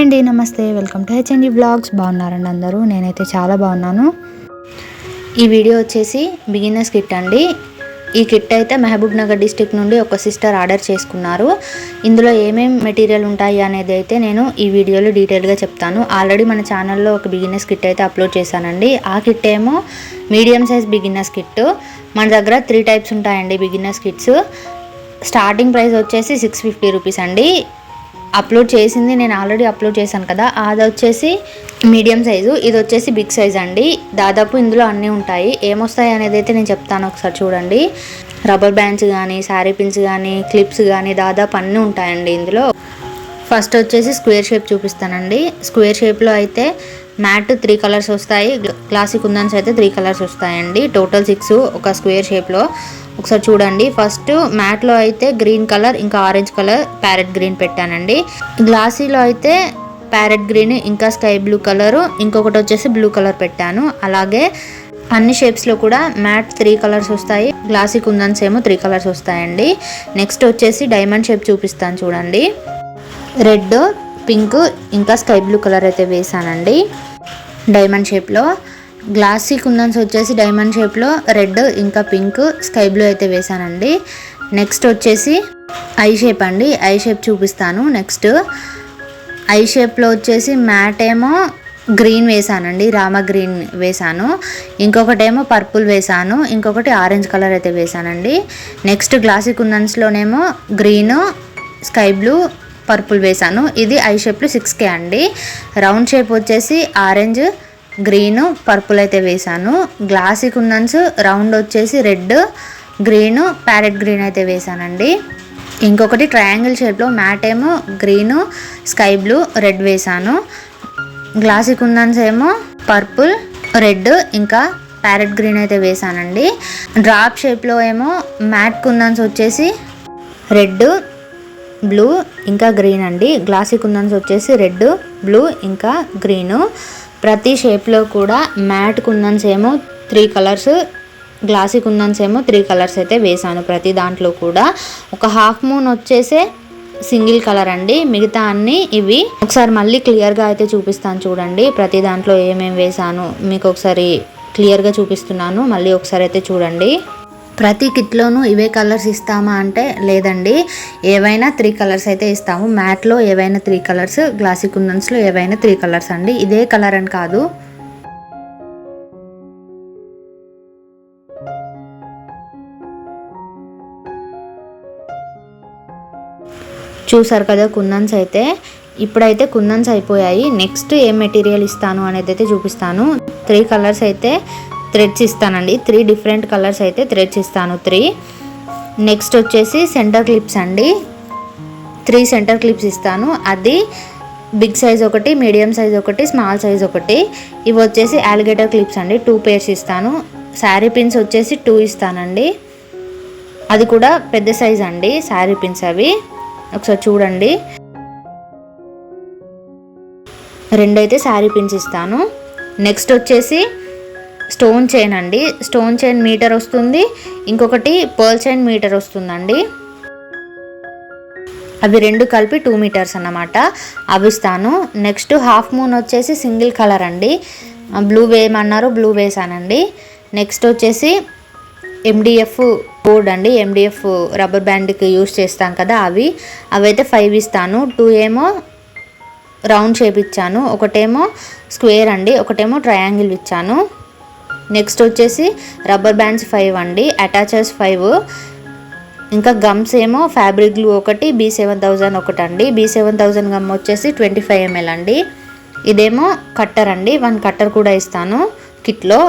అండి నమస్తే. Welcome to HMD blogs. బాగున్నారండి అందరూ? నేనైతే చాలా బాగున్నాను. ఈ వీడియో వచ్చేసి బిగినర్స్ కిట్ అండి. ఈ కిట్ అయితే మహబూబ్ నగర్ డిస్టిక్ నుండి ఒక సిస్టర్ ఆర్డర్ చేసుకున్నారు. ఇందులో ఏమేం మెటీరియల్ ఉంటాయి అనేది అయితే నేను ఈ వీడియోలో డీటెయిల్గా చెప్తాను. ఆల్రెడీ మన ఛానల్లో ఒక బిగినర్స్ కిట్ అయితే అప్లోడ్ చేశానండి. ఆ కిట్ ఏమో మీడియం సైజ్ బిగినర్స్ కిట్ మన దగ్గర త్రీ టైప్స్ ఉంటాయండి బిగినర్స్ కిట్స్ స్టార్టింగ్ ప్రైస్ వచ్చేసి సిక్స్ ఫిఫ్టీ రూపీస్ అండి. అప్లోడ్ చేసింది నేను ఆల్రెడీ అప్లోడ్ చేశాను కదా. అది వచ్చేసి మీడియం సైజు ఇది వచ్చేసి బిగ్ సైజ్ అండి. దాదాపు ఇందులో అన్నీ ఉంటాయి. ఏమొస్తాయి అనేది అయితే నేను చెప్తాను ఒకసారి చూడండి. రబ్బర్ బ్యాండ్స్ కానీ శారీ పిన్స్ కానీ క్లిప్స్ కానీ దాదాపు అన్నీ ఉంటాయండి ఇందులో. ఫస్ట్ వచ్చేసి స్క్వేర్ షేప్ చూపిస్తానండి. స్క్వేర్ షేప్లో అయితే మ్యాట్ త్రీ కలర్స్ వస్తాయి. క్లాసిక్ ఉందన్స్ అయితే త్రీ కలర్స్ వస్తాయండి. టోటల్ సిక్స్ ఒక స్క్వేర్ షేప్లో. ఒకసారి చూడండి. ఫస్ట్ మ్యాట్లో అయితే గ్రీన్ కలర్ ఇంకా ఆరెంజ్ కలర్ ప్యారెట్ గ్రీన్ పెట్టానండి. గ్లాసీలో అయితే ప్యారెట్ గ్రీన్ ఇంకా స్కై బ్లూ కలరు ఇంకొకటి వచ్చేసి బ్లూ కలర్ పెట్టాను. అలాగే అన్ని షేప్స్లో కూడా మ్యాట్ త్రీ కలర్స్ వస్తాయి. గ్లాసీ కుందన్స్ ఏమో త్రీ కలర్స్ వస్తాయండి. నెక్స్ట్ వచ్చేసి డైమండ్ షేప్ చూపిస్తాను చూడండి. రెడ్ పింక్ ఇంకా స్కై బ్లూ కలర్ అయితే వేసానండి. డైమండ్ షేప్లో గ్లాసీ కుందన్స్ వచ్చేసి డైమండ్ షేప్లో రెడ్ ఇంకా పింక్ స్కై బ్లూ అయితే వేసానండి నెక్స్ట్ వచ్చేసి ఐ షేప్ అండి. ఐ షేప్ చూపిస్తాను. నెక్స్ట్ ఐ షేప్లో వచ్చేసి మ్యాట్ ఏమో గ్రీన్ వేసానండి రామ గ్రీన్ వేసాను ఇంకొకటేమో పర్పుల్ వేసాను ఇంకొకటి ఆరెంజ్ కలర్ అయితే వేసానండి నెక్స్ట్ గ్లాసీ కుందన్స్లోనేమో గ్రీను స్కై బ్లూ పర్పుల్ వేసాను ఇది ఐ షేప్లో సిక్స్ కే అండి. రౌండ్ షేప్ వచ్చేసి ఆరెంజ్ గ్రీన్ పర్పుల్ అయితే వేసాను గ్లాసీ కుందన్స్ రౌండ్ వచ్చేసి రెడ్ గ్రీన్ ప్యారెట్ గ్రీన్ అయితే వేసానండి ఇంకొకటి ట్రయాంగిల్ షేప్లో మ్యాట్ ఏమో గ్రీను స్కై బ్లూ రెడ్ వేసాను గ్లాసీ కుందన్స్ ఏమో పర్పుల్ రెడ్ ఇంకా ప్యారెట్ గ్రీన్ అయితే వేసానండి డ్రాప్ షేప్లో ఏమో మ్యాట్ కుందన్స్ వచ్చేసి రెడ్ బ్లూ ఇంకా గ్రీన్ అండి. గ్లాసీ కుందన్స్ వచ్చేసి రెడ్ బ్లూ ఇంకా గ్రీను. ప్రతి షేప్లో కూడా మ్యాట్ కుందన్స్ ఏమో త్రీ కలర్స్ గ్లాసీ కుందన్స్ ఏమో త్రీ కలర్స్ అయితే వేసాను ప్రతి దాంట్లో కూడా ఒక హాఫ్ మూన్ వచ్చేసే సింగిల్ కలర్ అండి. మిగతా అన్ని ఇవి ఒకసారి మళ్ళీ క్లియర్గా అయితే చూపిస్తాను చూడండి. ప్రతి దాంట్లో ఏమేమి వేసాను మీకు ఒకసారి క్లియర్గా చూపిస్తున్నాను. మళ్ళీ ఒకసారి అయితే చూడండి. ప్రతి కిట్లోనూ ఇవే కలర్స్ ఇస్తామా అంటే లేదండి. ఏవైనా త్రీ కలర్స్ అయితే ఇస్తాము. మ్యాట్లో ఏవైనా త్రీ కలర్స్ గ్లాసీ కుందన్స్లో ఏవైనా త్రీ కలర్స్ అండి. ఇదే కలర్ అని కాదు. చూసారు కదా కుందన్స్ అయితే? ఇప్పుడైతే కుందన్స్ అయిపోయాయి. నెక్స్ట్ ఏ మెటీరియల్ ఇస్తాను అనేది అయితే చూపిస్తాను. త్రీ కలర్స్ అయితే థ్రెడ్స్ ఇస్తానండి. త్రీ డిఫరెంట్ కలర్స్ అయితే థ్రెడ్స్ ఇస్తాను. త్రీ. నెక్స్ట్ వచ్చేసి సెంటర్ క్లిప్స్ అండి. త్రీ సెంటర్ క్లిప్స్ ఇస్తాను. అది బిగ్ సైజ్ ఒకటి మీడియం సైజ్ ఒకటి స్మాల్ సైజ్ ఒకటి. ఇవి వచ్చేసి ఆలిగేటర్ క్లిప్స్ అండి. టూ పేర్స్ ఇస్తాను. శారీ పిన్స్ వచ్చేసి టూ ఇస్తానండి. అది కూడా పెద్ద సైజ్ అండి. శారీ పిన్స్ అవి. ఒకసారి చూడండి. రెండైతే శారీ పిన్స్ ఇస్తాను. నెక్స్ట్ వచ్చేసి స్టోన్ చైన్ అండి. స్టోన్ చైన్ మీటర్ వస్తుంది. ఇంకొకటి పర్ల్ చైన్ మీటర్ వస్తుందండి. అవి రెండు కలిపి టూ మీటర్స్ అన్నమాట. అవి ఇస్తాను నెక్స్ట్ హాఫ్ మూన్ వచ్చేసి సింగిల్ కలర్ అండి. బ్లూ వేయమన్నారు బ్లూ వేసానండి. నెక్స్ట్ వచ్చేసి ఎండిఎఫ్ బోర్డ్ అండి. ఎండిఎఫ్ రబ్బర్ బ్యాండ్కి యూస్ చేస్తాం కదా అవి. అవైతే ఫైవ్ ఇస్తాను. టూ ఏమో రౌండ్ షేప్ ఇచ్చాను. ఒకటేమో స్క్వేర్ అండి. ఒకటేమో ట్రయాంగిల్ ఇచ్చాను. నెక్స్ట్ వచ్చేసి రబ్బర్ బ్యాండ్స్ ఫైవ్ అండి అటాచర్స్ ఫైవ్. ఇంకా గమ్స్ ఏమో ఫ్యాబ్రిక్ గ్లూ ఒకటి బీ సెవెన్ థౌజండ్ ఒకటి అండి. బీ సెవెన్ థౌజండ్ గమ్ వచ్చేసి ట్వంటీ ఫైవ్ ఎంఎల్ అండి. ఇదేమో కట్టర్ అండి వన్ కట్టర్ కూడా ఇస్తాను కిట్లో.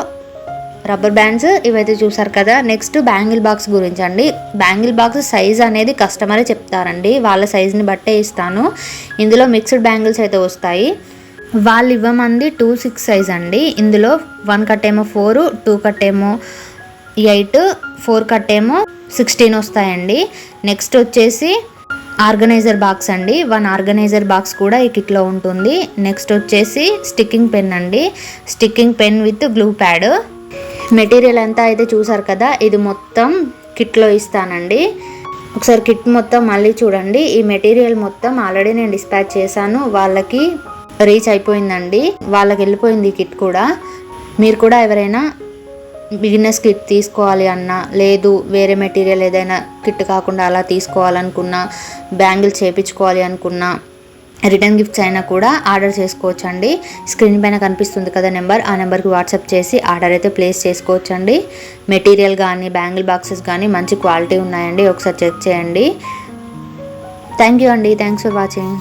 రబ్బర్ బ్యాండ్స్ ఇవైతే చూసారు కదా నెక్స్ట్ బ్యాంగిల్ బాక్స్ గురించి అండి. బ్యాంగిల్ బాక్స్ సైజ్ అనేది కస్టమరే చెప్తారండి వాళ్ళ సైజ్ని బట్టే ఇస్తాను. ఇందులో మిక్స్డ్ బ్యాంగిల్స్ అయితే వస్తాయి. వాళ్ళు ఇవ్వమంది టూ సిక్స్ సైజ్ అండి. ఇందులో వన్ కట్ ఏమో ఫోర్ టూ కట్ ఏమో ఎయిట్ ఫోర్ కట్ ఏమో సిక్స్టీన్ వస్తాయండి. నెక్స్ట్ వచ్చేసి ఆర్గనైజర్ బాక్స్ అండి. వన్ ఆర్గనైజర్ బాక్స్ కూడా ఈ కిట్లో ఉంటుంది. నెక్స్ట్ వచ్చేసి స్టిక్కింగ్ పెన్ అండి. Sticking pen with glue pad. Material అంతా అయితే చూసారు కదా ఇది మొత్తం కిట్లో ఇస్తానండి. ఒకసారి కిట్ మొత్తం మళ్ళీ చూడండి. ఈ మెటీరియల్ మొత్తం ఆల్రెడీ నేను డిస్పాచ్ చేశాను. వాళ్ళకి రీచ్ అయిపోయిందండి. వాళ్ళకి వెళ్ళిపోయింది ఈ కిట్ కూడా. మీరు కూడా ఎవరైనా బిగినర్స్ కిట్ తీసుకోవాలి అన్నా లేదు వేరే మెటీరియల్ ఏదైనా కిట్ కాకుండా అలా తీసుకోవాలనుకున్నా బ్యాంగిల్ చేయించుకోవాలి అనుకున్నా రిటర్న్ గిఫ్ట్స్ అయినా కూడా ఆర్డర్ చేసుకోవచ్చు అండి స్క్రీన్ పైన కనిపిస్తుంది కదా నెంబర్ ఆ నెంబర్కి వాట్సాప్ చేసి ఆర్డర్ అయితే ప్లేస్ చేసుకోవచ్చు అండి మెటీరియల్ కానీ బ్యాంగిల్ బాక్సెస్ కానీ మంచి క్వాలిటీ ఉన్నాయండి. ఒకసారి చెక్ చేయండి. థ్యాంక్ యూ అండి. Thanks for watching.